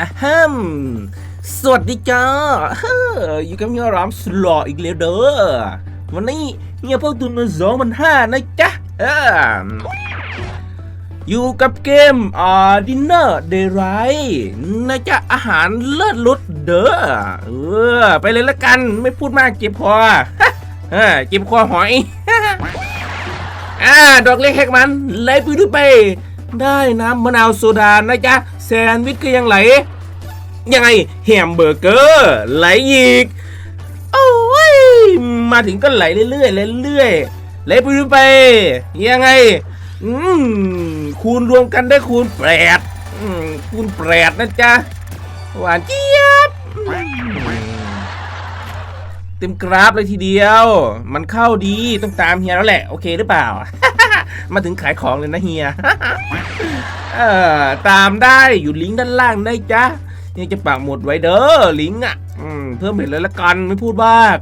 อะฮัมสวัสดีจ้าอยู่กับเฮียรามสลออีกแล้วเด้อ วันนี้เฮียพวกตุนมาสองพันห้านะจ๊ะอ่า อยู่กับเกมอ่าดินเนอร์เดไรนะจ๊ะอาหารเลิศลุดเด้อเออไปเลยละกันไม่พูดมากเจ็บคอเออเจ็บคอหอยอ่าดอกเล็กแฮกมันไหลไปดูไป ได้น้ำมะนาวโซดานะจ๊ะแซนด์วิชก็ยังไหล ยังไงแฮมเบอร์เกอร์ไหลอีกโอ้ยมาถึงก็ไหลเรื่อยๆเรื่อยๆไหลไปดูไป ยังไง อืมคูณรวมกันได้คูณแปดอืมคูณแปดนะจ๊ะ หวานเจี๊ยบอืมเต็มกราฟเลยทีเดียว มันเข้าดีต้องตามเฮียแล้วแหละ โอเคหรือเปล่า มาถึงขายของเลยนะเฮีย เออตามได้อยู่ลิงก์ด้านล่างได้จ้ะยังจะปักหมุดไว้เด้อลิงก์อะอืมเพิ่มเห็นเลยละกันไม่พูดบ้าก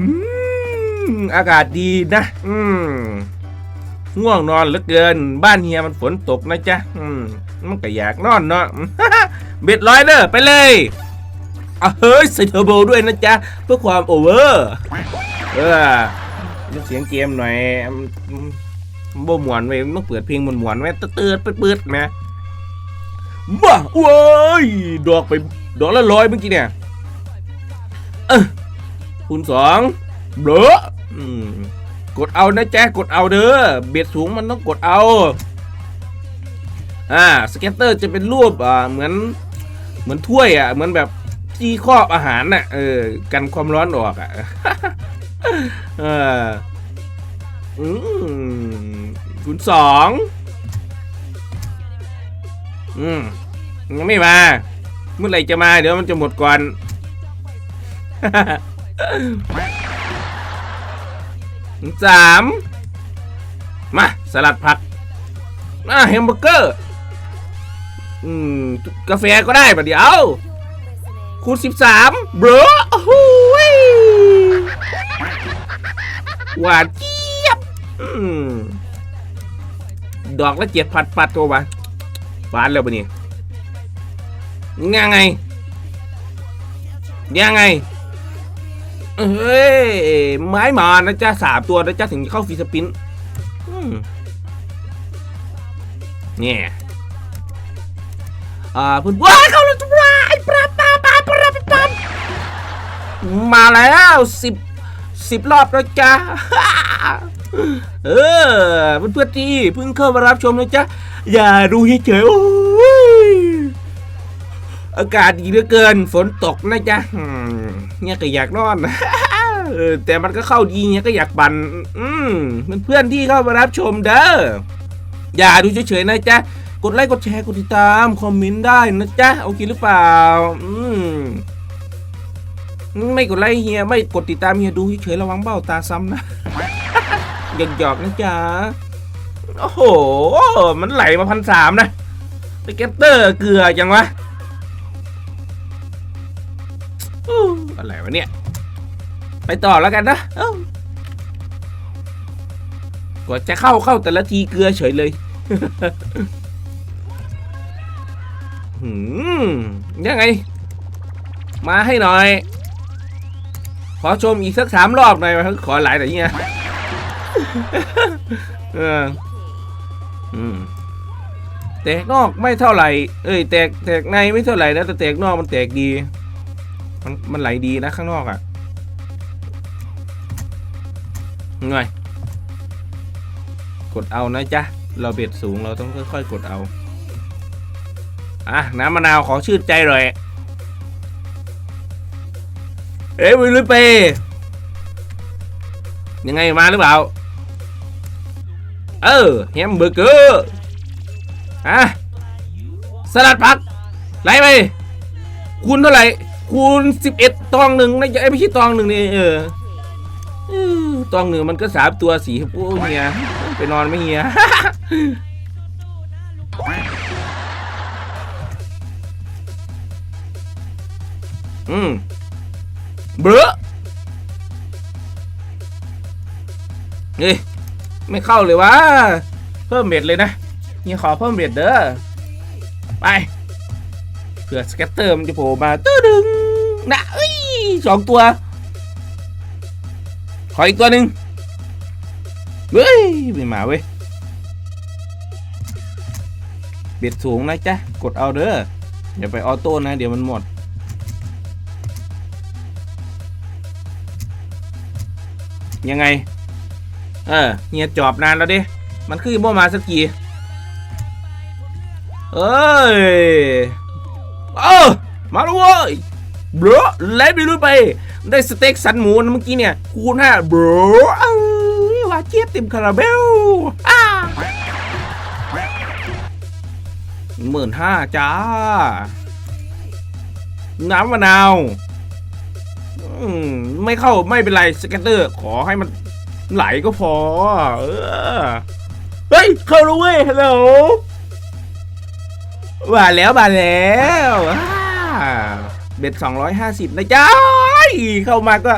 อืมอากาศดีนะ อืม ง่วงนอนเหลือเกิน บ้านเฮียมันฝนตกนะจ๊ะอืมมันก็อยากนอนเนาะ เบ็ดร้อยเด้อไปเลยอะเฮ้ยใส่เทอร์โบด้วยนะจ๊ะ เพื่อความโอเวอร์เออลดเสียงเกมหน่อยบ่หมวนไว้มันต้องเปิดเพลงมวนๆไว้เตือนๆปืดๆนะบ้าโว้ยดอกไปดอกละร้อยเมื่อกี้เนี่ยคูณสองเบลออืม กดเอานะแจ๊กดเอาเด้อเบ็ดสูงมันต้องกดเอาอ่าสเก็ตเตอร์จะเป็นรูปอ่าเหมือนเหมือนถ้วยอะเหมือนแบบที่ครอบอาหารน่ะเออกันความร้อนออกอะเอออืมคูณสองอืมยังไม่มาเมื่อไหร่จะมาเดี๋ยวมันจะหมดก่อน สามมาสลัดผักอ่าแฮมเบอร์เกอร์อืมกาแฟก็ได้ปะเดี๋ยวคูณสิบสามเบรอโอ้โหยหวานเจี๊ยบอืมดอกละเจ็ดพัดปัดตัวมาหวานแล้วปะเนี่ยยังไงยังไง เฮ้ยไม้มานะจ๊ะสามตัวนะจ๊ะถึงเข้าฟีสปินเนี่ยอ่าเพื่อนว้าเข้าแล้วว้ายปราปราปราปราปรามาแล้วสิบสิบรอบแล้วจ้าเออเพื่อนเพื่อนๆที่เพิ่งเข้ามารับชมนะจ๊ะอย่าดูเฉยๆโอ้ย อากาศดีเหลือเกิน ฝนตกนะจ๊ะเนี่ยก็อยากนอนเออแต่มันก็เข้าดีเนี่ยก็อยากบันอืมเพื่อนๆที่เข้ามารับชมเด้ออย่าดูเฉยๆนะจ๊ะกดไลค์กดแชร์กดติดตามคอมเมนต์ได้นะจ๊ะโอเคหรือเปล่า อืมไม่กดไลค์เฮียไม่กดติดตามเฮียดูเฉยๆระวังเบ้าตาซ้ำนะหยอกๆนะจ๊ะโอ้โห มันไหลมาพันสามนะไปเก็ตเตอร์เกลือจังวะ อะไรวะเนี่ย ไปต่อแล้วกันนะกว่าจะเข้าเข้าแต่ละทีเกลือเฉยเลยหืมยังไง มาให้หน่อย ขอชมอีกสักสามรอบหน่อยขอหลายแต่เนี้ยแตกนอกไม่เท่าไหร่ เอ้ยแตกแตกในไม่เท่าไหร่นะแต่แตกนอกมันแตกดี มันมันไหลดีนะข้างนอกอะ่ะหน่อย กดเอานะจ๊ะ เราเบ็ดสูงเราต้องค่อยๆกดเอา อะ น้ำมะนาวขอชื่นใจหน่อย เอ้ยวิลลี่เปย์ยังไงมาหรือเปล่า เออแฮมเบอร์เกอร์อะสลัดผักไหลไปคูณเท่าไหร่ คูณสิบเอ็ดตองหนึ่งนะไอ้ยไม่ใช่ตองหนึ่งนี่เออเออตองหนึ่งมันก็สามตัวสีโอ้เฮียไปนอนไหม่เฮียอืมเบรอเฮ้ยไม่เข้าเลยวะเพิ่มเบ็ดเลยนะเฮียขอเพิ่มเบ็ดเด้อไป ผื่อสแกตเตอร์มันจะโผล่มาตื้อดึงนะเอ้ยสองตัว ขออีกตัวหนึ่งเฮ้ยไม่มาเว้ยเบ็ดสูงนะจ๊ะ กดเอาเด้ออย่าไปออโต้นะ เดี๋ยวมันหมด ยังไง เออเฮียจอบนานแล้วดิ มันคือบ่มาสักทีเอ้ย เออ มาแล้วเว้ยเบรอเล่ไปรุ่นไป ได้สเต็กสันหมูเมื่อกี้เนี่ย คูณห้าเบรอเอ้าเจี๊ยบเต็มคาราเบลอ้าหมื่นห้าจ้า น้ำมะนาวมไม่เข้าไม่เป็นไรสแกตเตอร์ ขอให้มันไหลก็พอ เออ เฮ้ย เข้าแล้วเว้ยฮัลโหล มาแล้วมาแล้วเบ็ดสองร้อยห้าสิบนะจ๊ะเข้ามาก็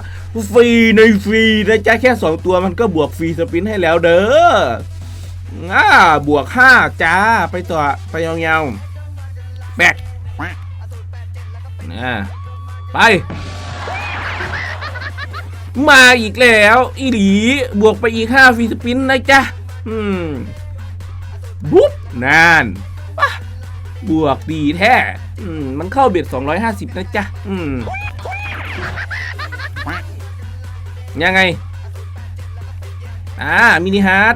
ฟรีในฟรีนะจ๊ะแค่สองตัวมันก็บวกฟรีสปินให้แล้วเด้ออ่าบวกห้าจ้า ไปต่อ ไปยาวๆแบกนะไป มาอีกแล้ว อีหลีบวกไปอีกห้าฟรีสปินนะจ๊ะ อืมบุ๊บนาน บวกดีแท้ อืม มันเข้าเบ็ด 250 นะจ๊ะ อืม ยังไง อ่า มินิฮาร์ด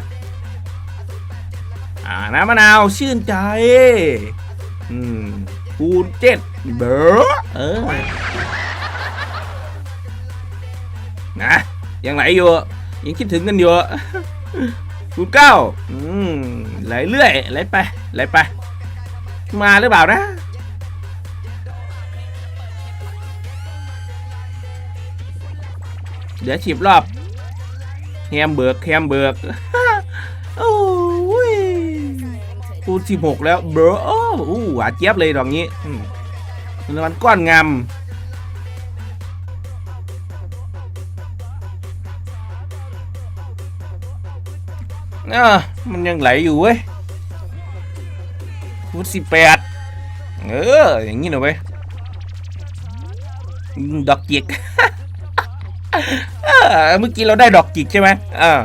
อ่า น้ำมะนาว ชื่นใจ อืมคูณเจ็ดเบอร์เออ นะ ยังไหลอยู่ ยังคิดถึงกันอยู่คูณเก้าอืม ไหลเรื่อย ไหลไป ไหลไป มาหรือเปล่านะเดี๋ยวฉีบรอบแฮมเบิร์กแฮมเบิร์กโอ้ยคูณสิบหกแล้วเบอร์โอ้อู้หวาเจี๊ยบเลยดอกนี้มรางวัลก้อนงามเออมันยังไหลอยู่เว้ย คูณสิบแปดเออ อย่างนี้หน่อยเว้ยดอกจิกเมื่อกี้เราได้ดอกจิกใช่ไหมเออ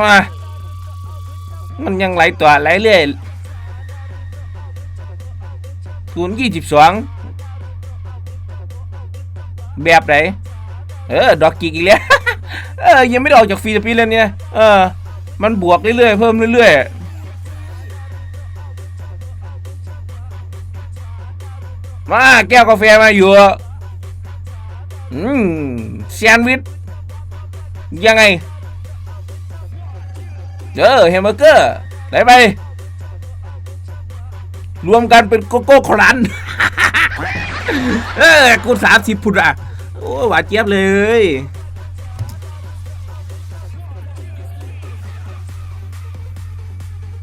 มา มันยังไหลตัวไหลเรื่อยคูณยี่สิบสองแบบไหนเออ ดอกจิกอีกแล้ว เออ ยังไม่ได้ออกจากฟิลิปปินเลยเนี่ย เออ มันบวกเรื่อยๆ เพิ่มเรื่อยๆ มาแก้วกาแฟมาอยู่อืมแซนด์วิชยังไง เออแฮมเบอร์เกอร์ไหนไป รวมกันเป็นโกโก้ครันเออกูสามสิบพุทธอะ โอ้หวานเจี๊ยบเลย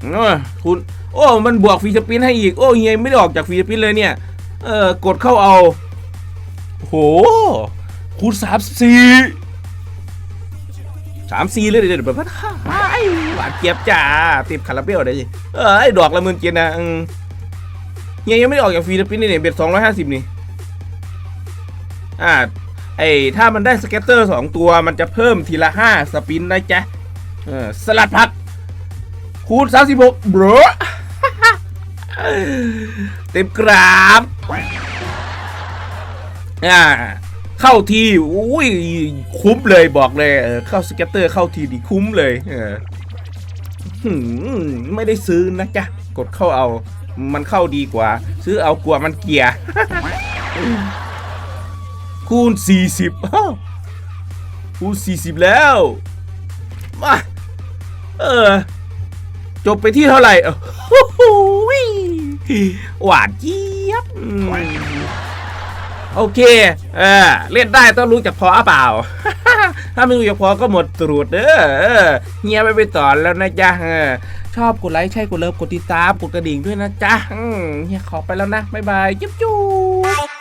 เออคุณ โอ้ มันบวกฟรีสปินให้อีก โอ้เฮียไม่ได้ออกจากฟรีสปินเลยเนี่ย เออกดเข้าเอาโหคูณสามสี่สามสี่เลยเดี๋ยวเดี๋ยวแบบไอ้หวานเจี๊ยบจ้าติดคาราเบลได้ยิเออไอ้ดอกละหมื่นเจ็ดนะเฮียยังไม่ได้ออกจากฟรีสปินนี่เนี่ยเบ็ดสองร้อยห้าสิบนี่อ่าไอ้ถ้ามันได้สเก็ตเตอร์สองตัวมันจะเพิ่มทีละห้าสปินนะจ๊ะเออสลัดผัก คูณ36บรอเต็มกราบ อ่าเข้าทีอุ้ยคุ้มเลยบอกเลยเข้าสเก็ตเตอร์เข้าทีดีคุ้มเลยเออไม่ได้ซื้อนะจ๊ะกดเข้าเอามันเข้าดีกว่า ซื้อเอากลัวมันเกียร์คูณ 40คูณ 40 แล้ว มา เออ จบไปที่เท่าไหร่โอ้โหหวานเจี๊ยบ โอเค เออ เล่นได้ต้องรู้จักพอเปล่า ถ้าไม่รู้จักพอก็หมดตรูดเด้อเอเฮียไปไปต่อแล้วนะจ๊ะชอบกดไลค์ใช่กดเลิฟกดติดตามกดกระดิ่งด้วยนะจ๊ะเฮียขอไปแล้วนะ บ๊ายบาย จุ๊บจุ๊บ